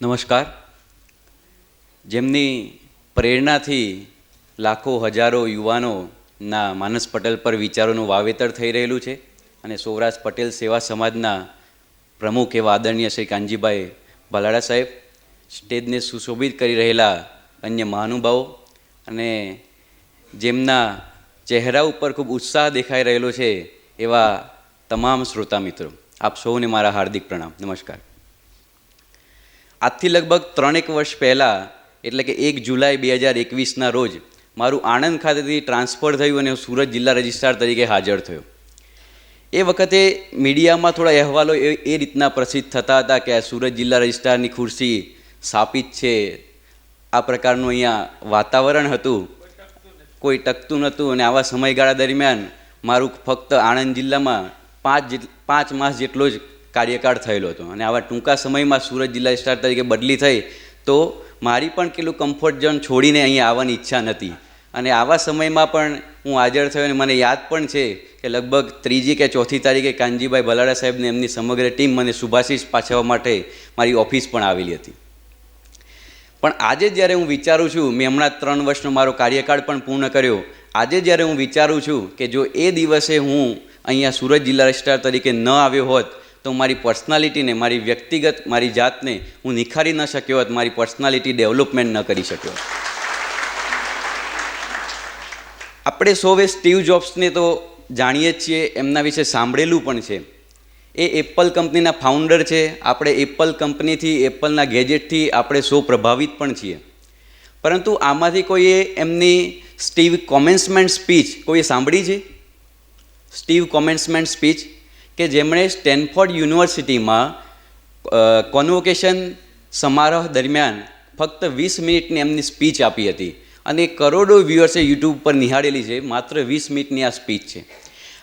નમસ્કાર. જેમની પ્રેરણાથી લાખો હજારો યુવાનોના માનસ પટેલ પર વિચારોનું વાવેતર થઈ રહેલું છે અને સૌરાષ્ટ્ર પટેલ સેવા સમાજના પ્રમુખ એવા આદરણીય શ્રી કાનજીભાઈ ભલાડા સાહેબ, સ્ટેજને સુશોભિત કરી રહેલા અન્ય મહાનુભાવો અને જેમના ચહેરા ઉપર ખૂબ ઉત્સાહ દેખાઈ રહેલો છે એવા તમામ શ્રોતા મિત્રો, આપ સૌને મારા હાર્દિક પ્રણામ. નમસ્કાર. આજથી લગભગ ત્રણેક વર્ષ પહેલાં, એટલે કે એક જુલાઈ બે હજાર એકવીસના રોજ, મારું આણંદ ખાતેથી ટ્રાન્સફર થયું અને હું સુરત જિલ્લા રજિસ્ટ્રાર તરીકે હાજર થયો. એ વખતે મીડિયામાં થોડા અહેવાલો એ એ રીતના પ્રસિદ્ધ થતા હતા કે આ સુરત જિલ્લા રજિસ્ટ્રારની ખુરશી સ્થાપિત છે. આ પ્રકારનું અહીંયા વાતાવરણ હતું. કોઈ ટકતું નહોતું અને આવા સમયગાળા દરમિયાન મારું ફક્ત આણંદ જિલ્લામાં પાંચ પાંચ માસ જેટલો જ કાર્યકાળ થયેલો હતો. અને આવા ટૂંકા સમયમાં સુરત જિલ્લા સ્ટાર તરીકે બદલી થઈ, તો મારી પણ કેટલું કમ્ફર્ટ ઝોન છોડીને અહીંયા આવવાની ઈચ્છા નથી. અને આવા સમયમાં પણ હું હાજર થયો અને મને યાદ પણ છે કે લગભગ ત્રીજી કે ચોથી તારીખે કાનજીભાઈ ભલાડા સાહેબને એમની સમગ્ર ટીમ મને શુભાશીષ પાછવા માટે મારી ઓફિસ પણ આવેલી હતી. પણ આજે જ્યારે હું વિચારું છું, મેં હમણાં ત્રણ વર્ષનો મારો કાર્યકાળ પણ પૂર્ણ કર્યો, આજે જ્યારે હું વિચારું છું કે જો એ દિવસે હું અહીંયા સુરત જિલ્લા રજિસ્ટ્રાર તરીકે ન આવ્યો હોત તો મારી પર્સનાલિટીને મારી વ્યક્તિગત, મારી જાતને હું નિખારી ન શક્યો હોત, મારી પર્સનાલિટી ડેવલપમેન્ટ ન કરી શક્યો. આપણે સૌએ સ્ટીવ જોબ્સને તો જાણીએ જ છીએ, એમના વિશે સાંભળેલું પણ છે. એ એપલ કંપનીના ફાઉન્ડર છે, આપણે એપલ કંપનીથી, એપલના ગેજેટથી આપણે સૌ પ્રભાવિત પણ છીએ. પરંતુ આમાંથી કોઈએ એમની સ્ટીવ કોમેન્સમેન્ટ સ્પીચ, કોઈએ સાંભળી છે? Steve commencement speech? કે જેમણે સ્ટેનફોર્ડ યુનિવર્સિટીમાં કોન્વોકેશન સમારોહ દરમિયાન ફક્ત વીસ મિનિટની એમની સ્પીચ આપી હતી. અને કરોડો વ્યુઅર્સે યુટ્યુબ પર નિહાળેલી છે, માત્ર વીસ મિનિટની આ સ્પીચ છે.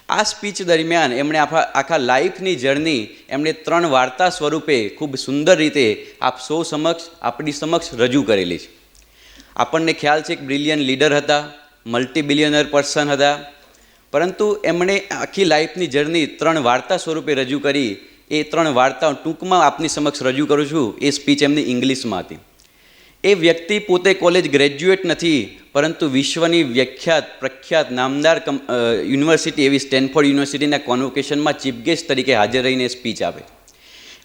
આ સ્પીચ દરમિયાન એમણે આખા આખા લાઈફની જર્ની એમણે ત્રણ વાર્તા સ્વરૂપે ખૂબ સુંદર રીતે આપ સૌ સમક્ષ, આપણી સમક્ષ રજૂ કરેલી છે. આપણને ખ્યાલ છે કે બ્રિલિયન લીડર હતા મલ્ટી બિલિયનર પર્સન હતા. પરંતુ એમણે આખી લાઈફની જર્ની ત્રણ વાર્તા સ્વરૂપે રજૂ કરી. એ ત્રણ વાર્તાઓ ટૂંકમાં આપની સમક્ષ રજૂ કરું છું. એ સ્પીચ એમની ઇંગ્લિશમાં હતી. એ વ્યક્તિ પોતે કોલેજ ગ્રેજ્યુએટ નથી, પરંતુ વિશ્વની વ્યાખ્યાત પ્રખ્યાત નામદાર કમ યુનિવર્સિટી એવી સ્ટેનફોર્ડ યુનિવર્સિટીના કોન્વોકેશનમાં ચીફ ગેસ્ટ તરીકે હાજર રહીને સ્પીચ આપે.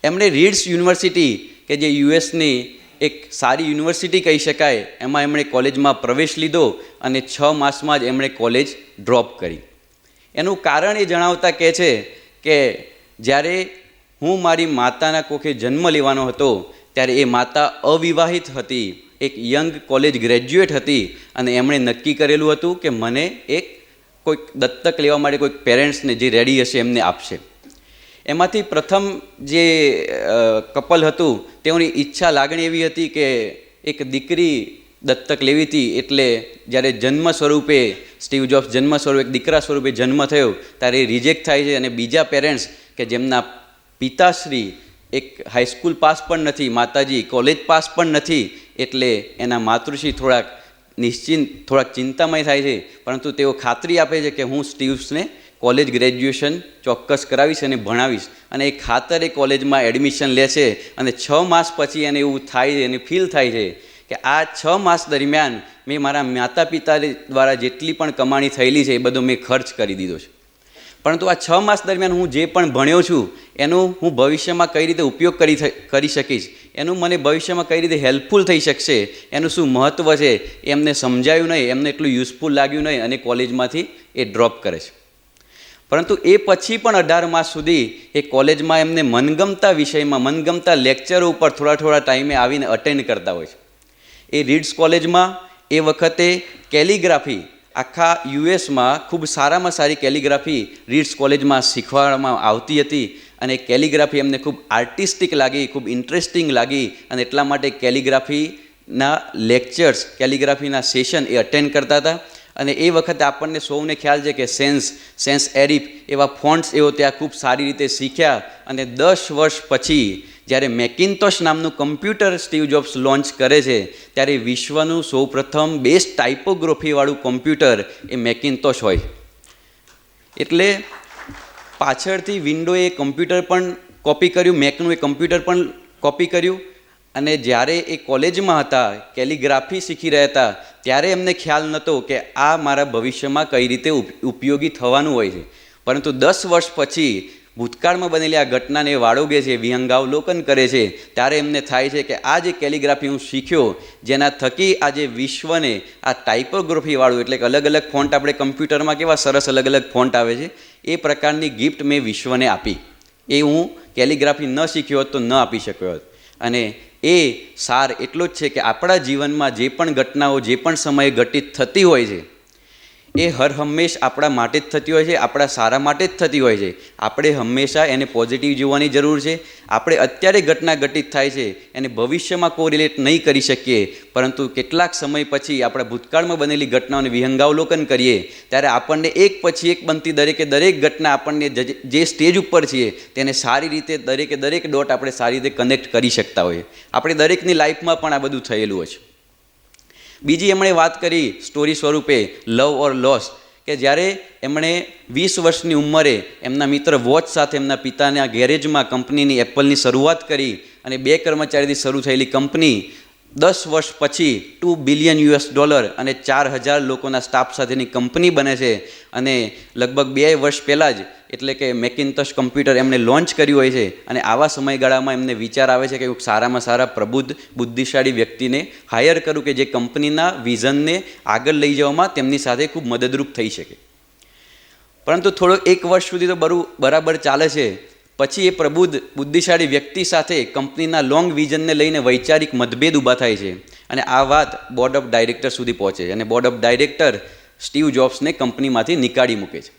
એમણે રીડ્સ યુનિવર્સિટી, કે જે યુએસની એક સારી યુનિવર્સિટી કહી શકાય, એમાં એમણે કોલેજમાં પ્રવેશ લીધો અને છ માસમાં જ એમણે કોલેજ ડ્રોપ કરી. એનું કારણ એ જણાવતા કહે છે કે જ્યારે હું મારી માતાના કોખે જન્મ લેવાનો હતો, ત્યારે એ માતા અવિવાહિત હતી. એક યંગ કોલેજ ગ્રેજ્યુએટ હતી અને એમણે નક્કી કરેલું હતું કે મને એક કોઈક દત્તક લેવા માટે કોઈક પેરેન્ટ્સને જે રેડી હશે એમને આપશે. એમાંથી પ્રથમ જે કપલ હતું, તેઓની ઈચ્છા લાગણી એવી હતી કે એક દીકરી દત્તક લેવી હતી એટલે જ્યારે જન્મ સ્વરૂપે સ્ટીવ જોબ્સ જન્મ સ્વરૂપે દીકરા સ્વરૂપે જન્મ થયો, ત્યારે રિજેક્ટ થાય છે અને બીજા પેરેન્ટ્સ કે જેમના પિતાશ્રી એક હાઈસ્કૂલ પાસ પણ નથી, માતાજી કોલેજ પાસ પણ નથી, એટલે એના માતૃશ્રી થોડાક નિશ્ચિંત, થોડાક ચિંતામય થાય છે. પરંતુ તેઓ ખાતરી આપે છે કે હું સ્ટીવ્સને કોલેજ ગ્રેજ્યુએશન ચોક્કસ કરાવીશ અને ભણાવીશ. અને એ ખાતર એ કોલેજમાં એડમિશન લે છે અને છ માસ પછી એને એવું થાય છે, એને ફીલ થાય છે કે આ છ માસ દરમિયાન મેં મારા માતા પિતા દ્વારા જેટલી પણ કમાણી થયેલી છે એ બધો મેં ખર્ચ કરી દીધો છે. પરંતુ આ છ માસ દરમિયાન હું જે પણ ભણ્યો છું, એનું હું ભવિષ્યમાં કઈ રીતે ઉપયોગ કરી કરી શકીશ, એનું મને ભવિષ્યમાં કઈ રીતે હેલ્પફુલ થઈ શકશે, એનું શું મહત્ત્વ છે, એમને સમજાયું નહીં, એમને એટલું યુઝફુલ લાગ્યું નહીં અને કોલેજમાંથી એ ડ્રોપ કરે છે. પરંતુ એ પછી પણ અઢાર માસ સુધી એ કોલેજમાં એમને મનગમતા વિષયમાં, મનગમતા લેક્ચરો ઉપર થોડા થોડા ટાઈમે આવીને અટેન્ડ કરતા હોય છે. એ રીડ્સ કોલેજમાં એ વખતે કેલિગ્રાફી આખા યુએસમાં ખૂબ સારામાં સારી કેલિગ્રાફી રીડ્સ કોલેજમાં શીખવાડવામાં આવતી હતી અને કેલિગ્રાફી એમને ખૂબ આર્ટિસ્ટિક લાગી, ખૂબ ઇન્ટરેસ્ટિંગ લાગી અને એટલા માટે કેલિગ્રાફીના લેક્ચર્સ, કેલિગ્રાફીના સેશન એ અટેન્ડ કરતા હતા. અને એ વખતે આપણને સૌને ખ્યાલ છે કે સેન્સ સેન્સ એરિફ એવા ફોન્ટ્સ એવો ત્યાં ખૂબ સારી રીતે શીખ્યા અને દસ વર્ષ પછી જ્યારે મેકિન્ટોશ નામનું કમ્પ્યુટર સ્ટીવ જોબ્સ લોન્ચ કરે છે, ત્યારે વિશ્વનું સૌપ્રથમ બેસ્ટ ટાઈપોગ્રાફીવાળું કમ્પ્યુટર એ મેકિન્ટોશ હોય. એટલે પાછળથી વિન્ડોએ કમ્પ્યુટર પણ કોપી કર્યું, મેકનું એ કમ્પ્યુટર પણ કોપી કર્યું, અને જ્યારે એ કોલેજમાં હતા, કેલિગ્રાફી શીખી રહ્યા હતા, ત્યારે એમને ખ્યાલ નહોતો કે આ મારા ભવિષ્યમાં કઈ રીતે ઉપ- ઉપયોગી થવાનું હોય છે. પરંતુ દસ વર્ષ પછી ભૂતકાળમાં બનેલી આ ઘટનાને વાળોગે છે વિહંગાવલોકન કરે છે, ત્યારે એમને થાય છે કે આ જે કેલિગ્રાફી હું શીખ્યો, જેના થકી આજે વિશ્વને આ ટાઈપોગ્રાફીવાળું એટલે કે અલગ અલગ ફોન્ટ આપણે કમ્પ્યુટરમાં કેવા સરસ અલગ અલગ ફોન્ટ આવે છે, એ પ્રકારની ગિફ્ટ મેં વિશ્વને આપી. એ હું કેલિગ્રાફી ન શીખ્યો હોત તો ન આપી શક્યો હોત. અને એ સાર એટલો જ છે કે આપણા જીવનમાં જે પણ ઘટનાઓ, જે પણ સમયે ઘટિત થતી હોય છે એ હર હંમેશ આપણા માટે જ થતી હોય છે, આપણા સારા માટે જ થતી હોય છે. આપણે હંમેશા એને પોઝિટિવ જોવાની જરૂર છે. આપણે અત્યારે ઘટના ઘટિત થાય છે, એને ભવિષ્યમાં કોરિલેટ નહીં કરી શકીએ. પરંતુ કેટલાક સમય પછી આપણા ભૂતકાળમાં બનેલી ઘટનાઓને વિહંગાવલોકન કરીએ, ત્યારે આપણને એક પછી એક બનતી દરેકે દરેક ઘટના આપણને જે સ્ટેજ ઉપર છીએ, તેને સારી રીતે દરેકે દરેક ડોટ આપણે સારી રીતે કનેક્ટ કરી શકતા હોઈએ. આપણે દરેકની લાઈફમાં પણ આ બધું થયેલું હોય છે. બીજી એમણે વાત કરી સ્ટોરી સ્વરૂપે, લવ ઓર લોસ, કે જ્યારે એમણે વીસ વર્ષની ઉંમરે એમના મિત્ર વોચ સાથે એમના પિતાના ગેરેજમાં કંપનીની એપલની શરૂઆત કરી અને બે કર્મચારીથી શરૂ થયેલી કંપની દસ વર્ષ પછી ટુ બિલિયન યુએસ ડોલર અને ચાર હજાર લોકોના સ્ટાફ સાથેની કંપની બને છે અને લગભગ બે વર્ષ પહેલાં જ એટલે કે મેકિન્ટોશ કમ્પ્યુટર એમણે લોન્ચ કર્યું હોય છે અને આવા સમયગાળામાં એમને વિચાર આવે છે કે હું સારામાં સારા પ્રબુદ્ધ, બુદ્ધિશાળી વ્યક્તિને હાયર કરું કે જે કંપનીના વિઝનને આગળ લઈ જવામાં તેમની સાથે ખૂબ મદદરૂપ થઈ શકે. પરંતુ થોડો એક વર્ષ સુધી તો બરું, બરાબર ચાલે છે. પછી એ પ્રબુદ્ધ બુદ્ધિશાળી વ્યક્તિ સાથે કંપનીના લોંગ વિઝનને લઈને વૈચારિક મતભેદ ઊભા થાય છે. અને આ વાત બોર્ડ ઓફ ડાયરેક્ટર સુધી પહોંચે અને બોર્ડ ઓફ ડાયરેક્ટર સ્ટીવ જોબ્સને કંપનીમાંથી નીકાળી મૂકે છે.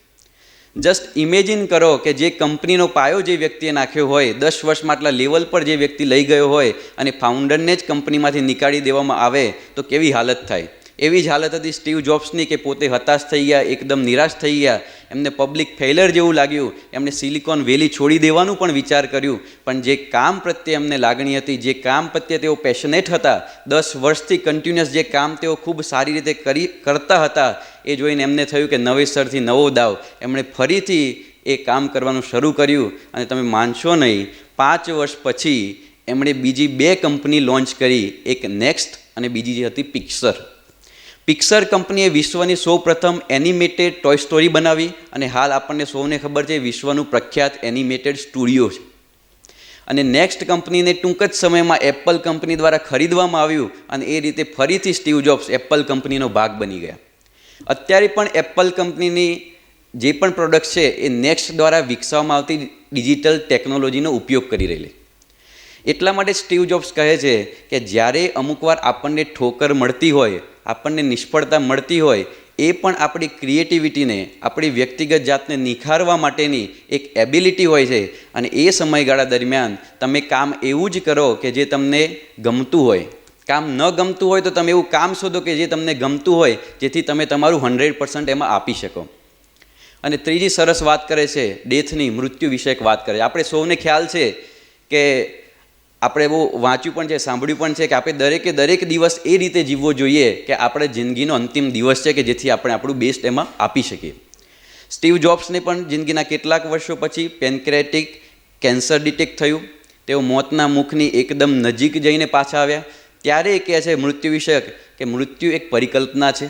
જસ્ટ ઇમેજિન કરો કે જે કંપનીનો પાયો જે વ્યક્તિએ નાખ્યો હોય, દસ વર્ષમાં આટલા લેવલ પર જે વ્યક્તિ લઈ ગયો હોય અને ફાઉન્ડરને જ કંપનીમાંથી નીકાળી દેવામાં આવે, તો કેવી હાલત થાય? એવી જ હાલત હતી સ્ટીવ જોબ્સની કે પોતે હતાશ થઈ ગયા, એકદમ નિરાશ થઈ ગયા. એમને પબ્લિક ફેલર જેવું લાગ્યું. એમણે સિલિકોન વેલી છોડી દેવાનું પણ વિચાર કર્યું. પણ જે કામ પ્રત્યે એમને લાગણી હતી, જે કામ પ્રત્યે તેઓ પેશનેટ હતા, દસ વર્ષથી કન્ટિન્યુઅસ જે કામ તેઓ ખૂબ સારી રીતે કરી, કરતા હતા, એ જોઈને એમને થયું કે નવેસરથી નવો દાવ. એમણે ફરીથી એ કામ કરવાનું શરૂ કર્યું. અને તમે માનશો નહીં, પાંચ વર્ષ પછી એમણે બીજી બે કંપની લોન્ચ કરી, એક નેક્સ્ટ અને બીજી જે હતી પિક્સર. પિક્સર કંપનીએ વિશ્વની સૌ પ્રથમ એનિમેટેડ ટોય સ્ટોરી બનાવી અને હાલ આપણને સૌને ખબર છે વિશ્વનું પ્રખ્યાત એનિમેટેડ સ્ટુડિયો છે. અને નેક્સ્ટ કંપનીને ટૂંક જ સમયમાં એપલ કંપની દ્વારા ખરીદવામાં આવ્યું અને એ રીતે ફરીથી સ્ટીવ જોબ્સ એપલ કંપનીનો ભાગ બની ગયા. અત્યારે પણ એપલ કંપનીની જે પણ પ્રોડક્ટ છે એ નેક્સ્ટ દ્વારા વિકસાવવામાં આવતી ડિજિટલ ટેકનોલોજીનો ઉપયોગ કરી રહેલી એટલા માટે સ્ટીવ જોબ્સ કહે છે કે જ્યારે અમુકવાર આપણને ઠોકર મળતી હોય, આપણને નિષ્ફળતા મળતી હોય, એ પણ આપણી ક્રિએટિવિટીને, આપણી વ્યક્તિગત જાતને નિખારવા માટેની એક એબિલિટી હોય છે. અને એ સમયગાળા દરમિયાન તમે કામ એવું જ કરો કે જે તમને ગમતું હોય. કામ ન ગમતું હોય તો તમે એવું કામ શોધો કે જે તમને ગમતું હોય, જેથી તમે તમારું હંડ્રેડ પર્સન્ટ એમાં આપી શકો. અને ત્રીજી સરસ વાત કરે છે, ડેથની મૃત્યુ વિષયક વાત કરે. છે આપણે સૌને ખ્યાલ છે કે આપણે બહુ વાંચ્યું પણ છે, સાંભળ્યું પણ છે કે આપણે દરેકે દરેક દિવસ એ રીતે જીવવો જોઈએ કે આપણે જિંદગીનો અંતિમ દિવસ છે કે જેથી આપણે આપણું બેસ્ટ એમાં આપી શકીએ. સ્ટીવ જોબ્સને પણ જિંદગીના કેટલાક વર્ષો પછી પેનક્રેટિક કેન્સર ડિટેક્ટ થયું. તેઓ મોતના મુખની એકદમ નજીક જઈને પાછા આવ્યા. ત્યારે એ કહે છે, મૃત્યુ વિષયક કે મૃત્યુ એક પરિકલ્પના છે.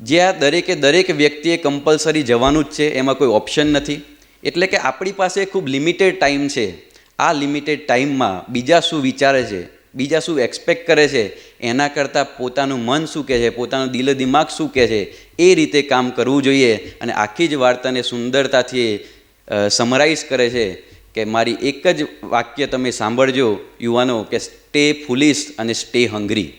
જ્યાં દરેકે દરેક વ્યક્તિએ કમ્પલસરી જવાનું જ છે, એમાં કોઈ ઓપ્શન નથી. એટલે કે આપણી પાસે ખૂબ લિમિટેડ ટાઈમ છે. આ લિમિટેડ ટાઈમમાં બીજા શું વિચારે છે, બીજા શું એક્સપેક્ટ કરે છે, એના કરતાં પોતાનું મન શું કહે છે, પોતાનું દિલ દિમાગ શું કહે છે, એ રીતે કામ કરવું જોઈએ. અને આખી જ વાર્તાને સુંદરતાથી સમરાઇઝ કરે છે કે મારી એક જ વાક્ય તમે સાંભળજો, યુવાનો, કે સ્ટે ફુલિશ અને સ્ટે હંગ્રી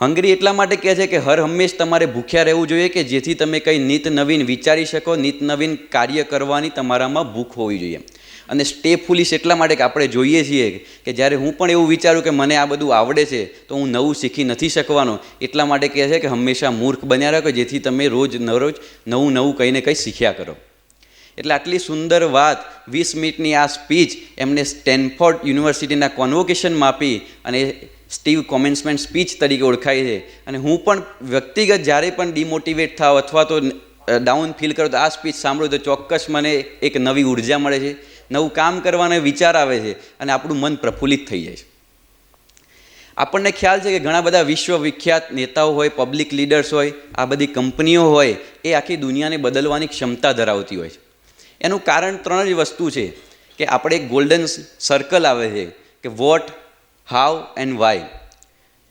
હંગરી એટલા માટે કહે છે કે હર હંમેશ તમારે ભૂખ્યા રહેવું જોઈએ કે જેથી તમે કંઈ નિત નવીન વિચારી શકો, નિત નવીન કાર્ય કરવાની તમારામાં ભૂખ હોવી જોઈએ. અને સ્ટે ફુલિશ એટલા માટે કે આપણે જોઈએ છીએ કે જ્યારે હું પણ એવું વિચારું કે મને આ બધું આવડે છે, તો હું નવું શીખી નથી શકવાનો. એટલા માટે કહે છે કે હંમેશા મૂર્ખ બન્યા કે જેથી તમે રોજ નરોજ નવું નવું કંઈ કંઈ શીખ્યા કરો. એટલે આટલી સુંદર વાત, વીસ મિનિટની આ સ્પીચ એમને સ્ટેનફોર્ડ યુનિવર્સિટીના કોન્વોકેશનમાં આપી અને સ્ટીવ કોમેન્સમેન્ટ સ્પીચ તરીકે ઓળખાય છે. અને હું પણ વ્યક્તિગત જ્યારે પણ ડિમોટિવેટ થાવ અથવા તો ડાઉન ફીલ કરો, તો આ સ્પીચ સાંભળું તો ચોક્કસ મને એક નવી ઊર્જા મળે છે. નવું કામ કરવાનો વિચાર આવે છે અને આપણું મન પ્રફુલ્લિત થઈ જાય છે. આપણને ખ્યાલ છે કે ઘણા બધા વિશ્વ વિખ્યાત નેતાઓ હોય પબ્લિક લીડર્સ હોય, આ બધી કંપનીઓ હોય, એ આખી દુનિયાને બદલવાની ક્ષમતા ધરાવતી હોય છે. એનું કારણ ત્રણ જ વસ્તુ છે કે આપણે એક ગોલ્ડન સર્કલ આવે છે કે વોટ હાવ એન્ડ વાય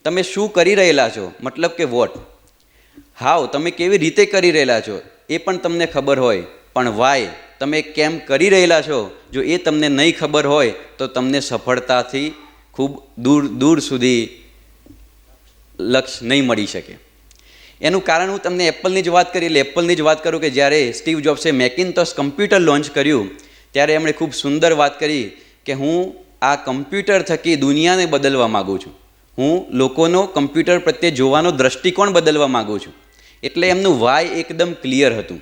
તમે શું કરી રહેલા છો? મતલબ કે વોટ હાવ તમે કેવી રીતે કરી રહેલા છો? એ પણ તમને ખબર હોય, પણ વાય તમે કેમ કરી રહેલા છો? જો એ તમને નહીં ખબર હોય, તો તમને સફળતાથી ખૂબ દૂર દૂર સુધી લક્ષ્ય નહીં મળી શકે. એનું કારણ હું તમને એપલની જ વાત કરી, એટલે એપલની જ વાત કરું કે જ્યારે સ્ટીવ જોબ્સે મેકિનટોસ કમ્પ્યુટર લોન્ચ કર્યું, ત્યારે એમણે ખૂબ સુંદર વાત કરી કે હું આ કમ્પ્યુટર થકી દુનિયાને બદલવા માગું છું. હું લોકોનો કમ્પ્યુટર પ્રત્યે જોવાનો દ્રષ્ટિકોણ બદલવા માગું છું. એટલે એમનું વાય એકદમ ક્લિયર હતું.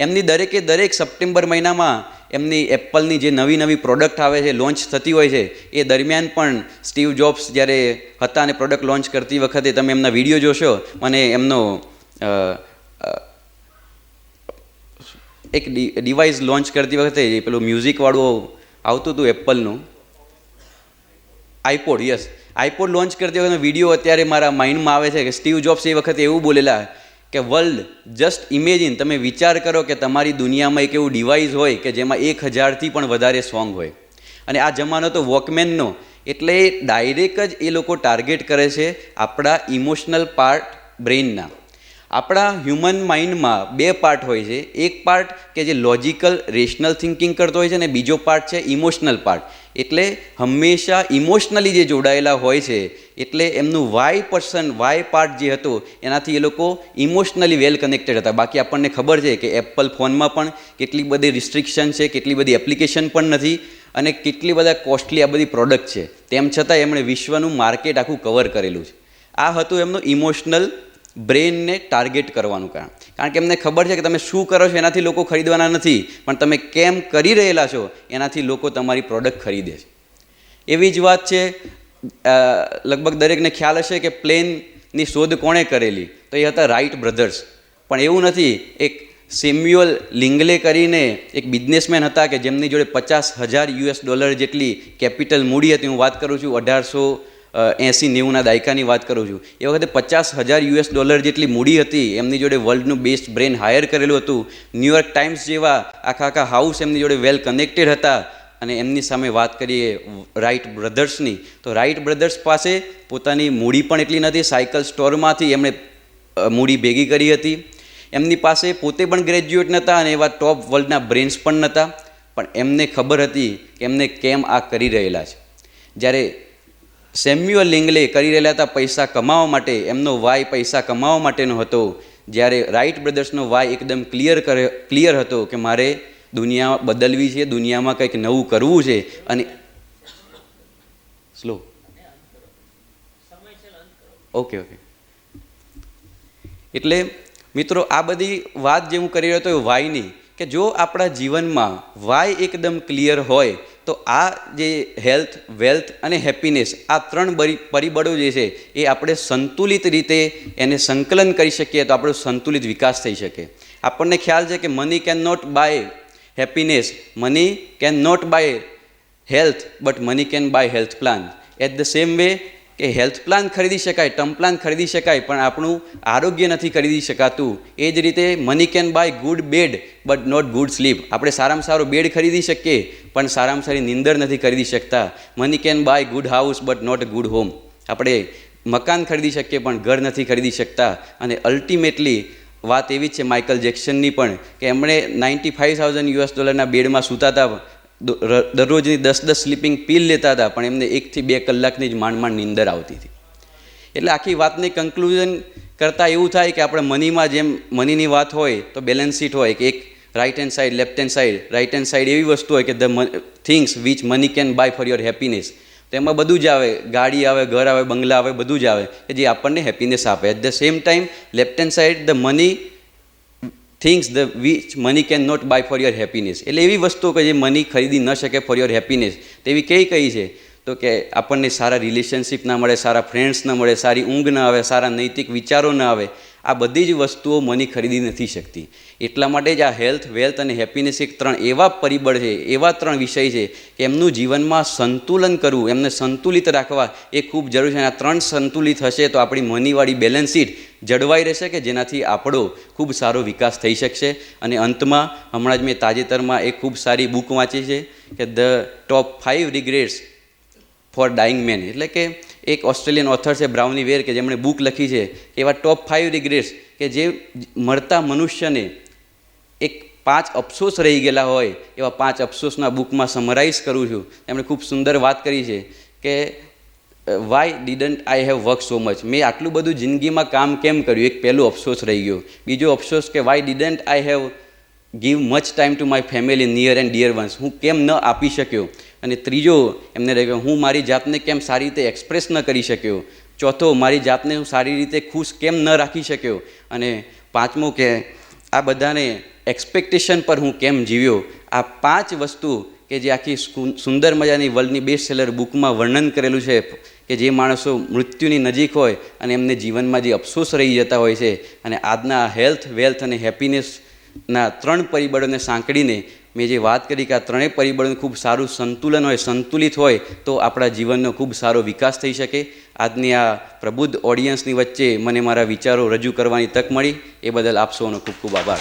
એમની દરેકે દરેક સપ્ટેમ્બર મહિનામાં એમની એપલની જે નવી નવી પ્રોડક્ટ આવે છે, લોન્ચ થતી હોય છે, એ દરમિયાન પણ સ્ટીવ જોબ્સ જ્યારે હતા અને પ્રોડક્ટ લોન્ચ કરતી વખતે તમે એમના વીડિયો જોશો મને એમનો એક ડિવાઇસ લોન્ચ કરતી વખતે પેલું મ્યુઝિકવાળું આવતું હતું એપલનું. IPod, yes. આઈપોડ લોન્ચ કરતી વખતે વીડિયો અત્યારે મારા માઇન્ડમાં આવે છે કે સ્ટીવ જોબ્સ એ વખતે એવું બોલેલા કે વર્લ્ડ જસ્ટ ઇમેજિન તમે વિચાર કરો કે તમારી દુનિયામાં એક એવું ડિવાઇસ હોય કે જેમાં એક હજારથી પણ વધારે સોંગ હોય. અને આ જમાનો તો વોકમેનનો એટલે ડાયરેક્ટ જ એ લોકો ટાર્ગેટ કરે છે આપણા ઇમોશનલ પાર્ટ બ્રેઇનના આપણા હ્યુમન માઇન્ડમાં બે પાર્ટ હોય છે. એક પાર્ટ કે જે લોજિકલ રેશનલ થિંકિંગ કરતો હોય છે અને બીજો પાર્ટ છે ઇમોશનલ પાર્ટ એટલે હંમેશા ઇમોશનલી જે જોડાયેલા હોય છે, એટલે એમનું વાય પર્સન વાય પાર્ટ જે હતો, એનાથી એ લોકો ઇમોશનલી વેલ કનેક્ટેડ હતા. બાકી આપણને ખબર છે કે એપલ ફોનમાં પણ કેટલી બધી રિસ્ટ્રિક્શન છે, કેટલી બધી એપ્લિકેશન પણ નથી અને કેટલી બધા કોસ્ટલી આ બધી પ્રોડક્ટ છે. તેમ છતાં એમણે વિશ્વનું માર્કેટ આખું કવર કરેલું છે. આ હતું એમનું ઇમોશનલ બ્રેનને ટાર્ગેટ કરવાનું કારણ. કારણ કે એમને ખબર છે કે તમે શું કરો છો, એનાથી લોકો ખરીદવાના નથી, પણ તમે કેમ કરી રહેલા છો, એનાથી લોકો તમારી પ્રોડક્ટ ખરીદે છે. એવી જ વાત છે લગભગ દરેકને ખ્યાલ હશે કે પ્લેનની શોધ કોણે કરેલી? તો એ હતા રાઇટ બ્રધર્સ. પણ એવું નથી, એક સેમ્યુઅલ લિંગલે કરીને એક બિઝનેસમેન હતા કે જેમની જોડે પચાસ હજાર યુએસ ડોલર જેટલી કેપિટલ મૂડી હતી, હું વાત કરું છું અઢારસો એંસી નેવુંના દાયકાની વાત કરું છું. એ વખતે પચાસ હજાર યુએસ ડોલર જેટલી મૂડી હતી, એમની જોડે વર્લ્ડનું બેસ્ટ બ્રેન હાયર કરેલું હતું. ન્યૂયોર્ક ટાઈમ્સ જેવા આખા આખા હાઉસ એમની જોડે વેલ કનેક્ટેડ હતા. અને એમની સામે વાત કરીએ રાઇટ બ્રધર્સની તો રાઇટ બ્રધર્સ પાસે પોતાની મૂડી પણ એટલી નથી સાયકલ સ્ટોરમાંથી એમણે મૂડી ભેગી કરી હતી. એમની પાસે પોતે પણ ગ્રેજ્યુએટ નહોતા અને એવા ટોપ વર્લ્ડના બ્રેન્સ પણ નહોતા પણ એમને ખબર હતી કે એમને કેમ આ કરી રહેલા છે. જ્યારે સેમ્યુઅલ લિંગલે કરી રહેલા હતા પૈસા કમાવા માટે. એમનો વાય પૈસા કમાવા માટેનો હતો. જ્યારે રાઇટ બ્રધર્સનો વાય એકદમ ક્લિયર કરે, ક્લિયર હતો કે મારે દુનિયા બદલવી છે, દુનિયામાં કંઈક નવું કરવું છે અને સ્લો ઓકે ઓકે એટલે મિત્રો, આ બધી વાત જે હું કરી રહ્યો હતો એ વાયની, કે જો આપણા જીવનમાં વાય એકદમ ક્લિયર હોય તો આ જે હેલ્થ વેલ્થ અને હેપીનેસ આ ત્રણ પરિબળો જે છે, એ આપણે સંતુલિત રીતે એને સંકલન કરી શકીએ તો આપણો સંતુલિત વિકાસ થઈ શકે. આપણને ખ્યાલ છે કે money can not buy happiness money can not buy health but money can buy health plan at the same way કે હેલ્થ પ્લાન ખરીદી શકાય ટર્મ પ્લાન ખરીદી શકાય, પણ આપણું આરોગ્ય નથી ખરીદી શકાતું. એ જ રીતે money can buy good bed but not good sleep આપણે સારામાં સારો બેડ ખરીદી શકીએ, પણ સારામાં સારી નિંદર નથી ખરીદી શકતા. Money can buy good house but not good home આપણે મકાન ખરીદી શકીએ, પણ ઘર નથી ખરીદી શકતા. અને અલ્ટિમેટલી વાત એવી છે માઇકલ જેક્સનની પણ, કે એમણે નાઇન્ટી ફાઇવ થાઉઝન્ડ યુએસ ડોલરના બેડમાં સૂતા હતા. દરરોજની દસ દસ સ્લીપિંગ પીલ લેતા હતા, પણ એમને એકથી બે કલાકની જ માંડ માંડ નીંદર આવતી હતી. એટલે આખી વાતને કન્ક્લુઝન કરતાં એવું થાય કે આપણે મનીમાં જેમ મનીની વાત હોય તો બેલેન્સ શીટ હોય કે એક right hand side left hand side right hand side એવી વસ્તુ હોય કે the things which money can buy for your happiness તો એમાં બધું જ આવે, ગાડી આવે, ઘર આવે, બંગલા આવે, બધું જ આવે કે જે આપણને હેપીનેસ આપે. At the same time left hand side the money things the which money can not buy for your happiness એટલે એવી વસ્તુઓ કે જે મની ખરીદી ન શકે ફોર યોર હેપીનેસ તેવી કઈ કઈ છે? તો કે આપણને સારા રિલેશનશિપ ના મળે, સારા ફ્રેન્ડ્સ ન મળે, સારી ઊંઘ ન આવે, સારા નૈતિક વિચારો ન આવે. આ બધી જ વસ્તુઓ મની ખરીદી નથી શકતી. એટલા માટે જ આ હેલ્થ વેલ્થ અને હેપીનેસ એક ત્રણ એવા પરિબળ છે, એવા ત્રણ વિષય છે કે એમનું જીવનમાં સંતુલન કરવું, એમને સંતુલિત રાખવા એ ખૂબ જરૂરી છે. અને આ ત્રણ સંતુલિત હશે તો આપણી મનીવાળી બેલેન્સ શીટ જળવાઈ રહેશે કે જેનાથી આપણો ખૂબ સારો વિકાસ થઈ શકશે. અને અંતમાં, હમણાં જ મેં તાજેતરમાં એક ખૂબ સારી બુક વાંચી છે કે the top five regrets for dying man એટલે કે એક ઓસ્ટ્રેલિયન ઓથર છે, બ્રાઉની વેર, કે જેમણે બુક લખી છે એવા ટોપ ફાઇવ રિગ્રેટ્સ કે જે મળતા મનુષ્યને એક પાંચ અફસોસ રહી ગયેલા હોય, એવા પાંચ અફસોસના બુકમાં સમરાઇઝ કરું છું. એમણે ખૂબ સુંદર વાત કરી છે, કે why didn't I have work so much મેં આટલું બધું જિંદગીમાં કામ કેમ કર્યું? એક પહેલું અફસોસ રહી ગયો. બીજો અફસોસ કે why didn't I have give much time to my family near and dear ones હું કેમ ન આપી શક્યો? અને ત્રીજો, એમને રહ્યો, હું મારી જાતને કેમ સારી રીતે એક્સપ્રેસ ન કરી શક્યો? ચોથો, મારી જાતને હું સારી રીતે ખુશ કેમ ન રાખી શક્યો? અને પાંચમો કે, આ બધાને એક્સપેક્ટેશન પર હું કેમ જીવ્યો? આ પાંચ વસ્તુ કે જે આખી સુંદર મજાની વર્લ્ડની બેસ્ટ સેલર બુકમાં વર્ણન કરેલું છે, કે જે માણસો મૃત્યુની નજીક હોય અને એમને જીવનમાં જે અફસોસ રહી જતા હોય છે, અને આજના હેલ્થ વેલ્થ અને હેપીનેસના ત્રણ પરિબળોને સાંકળીને મેં જે વાત કરી કે આ ત્રણેય પરિબળોનું ખૂબ સારું સંતુલન હોય, સંતુલિત હોય, તો આપણા જીવનનો ખૂબ સારો વિકાસ થઈ શકે આજની આ પ્રબુદ્ધ ઓડિયન્સની વચ્ચે મને મારા વિચારો રજૂ કરવાની તક મળી એ બદલ આપ સૌનો ખૂબ ખૂબ આભાર.